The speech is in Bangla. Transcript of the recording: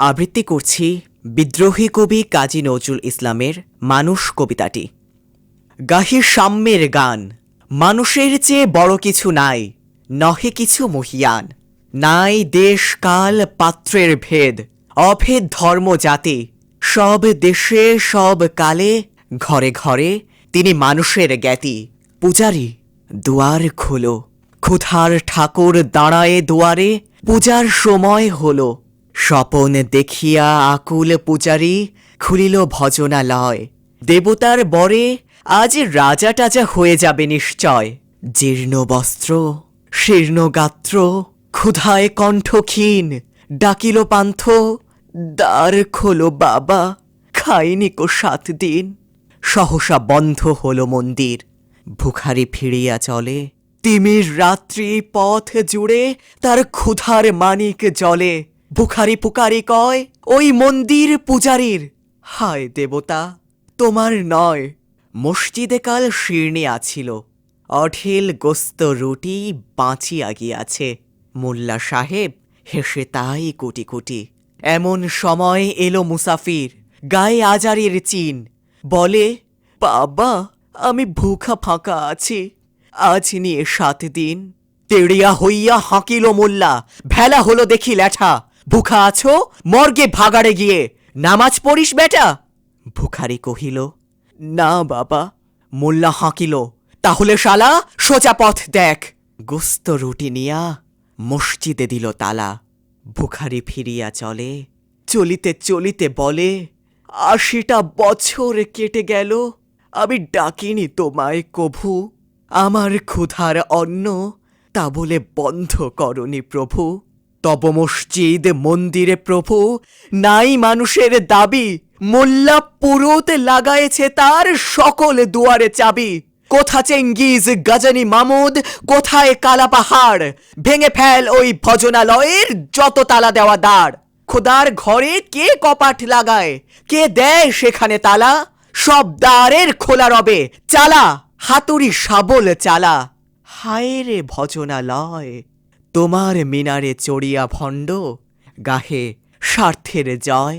আবৃত্তি করছি বিদ্রোহী কবি কাজী নজরুল ইসলামের মানুষ কবিতাটি। গাহি সাম্যের গান, মানুষের চেয়ে বড় কিছু নাই, নহে কিছু মহিয়ান। নাই দেশ, কাল, পাত্রের ভেদ, অভেদ ধর্ম, জাতি। সব দেশে, সব কালে, ঘরে ঘরে তিনি মানুষের জ্ঞাতি। পূজারি, দুয়ার খোলো। ক্ষুধার ঠাকুর দাঁড়ায়ে দুয়ারে, পূজার সময় হলো। স্বপন দেখিয়া আকুল পূজারী খুলিল ভজনালয়। দেবতার বরে আজ রাজা টাজা হয়ে যাবে নিশ্চয়। জীর্ণ বস্ত্র, শীর্ণ গাত্র, ক্ষুধায় কণ্ঠ ক্ষীণ ডাকিল পান্থ, দ্বার খোলো বাবা, খাইনি কো সাত দিন। সহসা বন্ধ হলো মন্দির, ভুখারি ফিরিয়া চলে। তিমির রাত্রি পথ জুড়ে তার ক্ষুধার মানিক জলে। ভুখারি পুকারি কয়, ওই মন্দির পূজারীর। হায় দেবতা, তোমার নয়। মসজিদে কাল শিরনি আছিল। অঢেল গোস্ত রুটি বাঁচিয়া গিয়াছে। মোল্লা সাহেব হেসে তাই কোটি কোটি। এমন সময় এলো মুসাফির, গায়ে আজারির চিন। বলে, বাবা, আমি ভুখা ফাঁকা আছি। আজ নিয়ে সাত দিন। তেড়িয়া হইয়া হাঁকিল মোল্লা। ভেলা হলো দেখি ল্যাঠা ভুখা আছো? মর্গে ভাগাড়ে গিয়ে নামাজ পড়িস বেটা? ভুখারি কহিল, না বাবা। মোল্লা হাঁকিল, তাহলে শালা সোজা পথ দেখ। গোস্ত রুটি নিয়া মসজিদে দিল তালা। ভুখারি ফিরিয়া চলে, চলিতে চলিতে বলে, আশিটা বছর কেটে গেল, আমি ডাকিনি তোমায় কভু। আমার ক্ষুধার অন্ন তা বলে বন্ধ করনি প্রভু। তব মসজিদ মন্দিরে প্রভু, নাই মানুষের দাবি। মোল্লা পুরোত লাগায়েছে তার সকল দুয়ারে চাবি। কোথা চেঙ্গিজ, গজনী মামুদ, কোথায় কালা পাহাড়? ভেঙে ফেল ওই ভজনালয়ের যত তালা দেওয়া দাঁড় খোদার ঘরে কে কপাট লাগায়? কে দেয় সেখানে তালা? সব দ্বারের খোলা রবে, চালা, হাতুড়ি শাবল চালা। হায় রে ভজনালয়! তোমার মিনারে চড়িয়া ভণ্ড গাহে স্বার্থের জয়।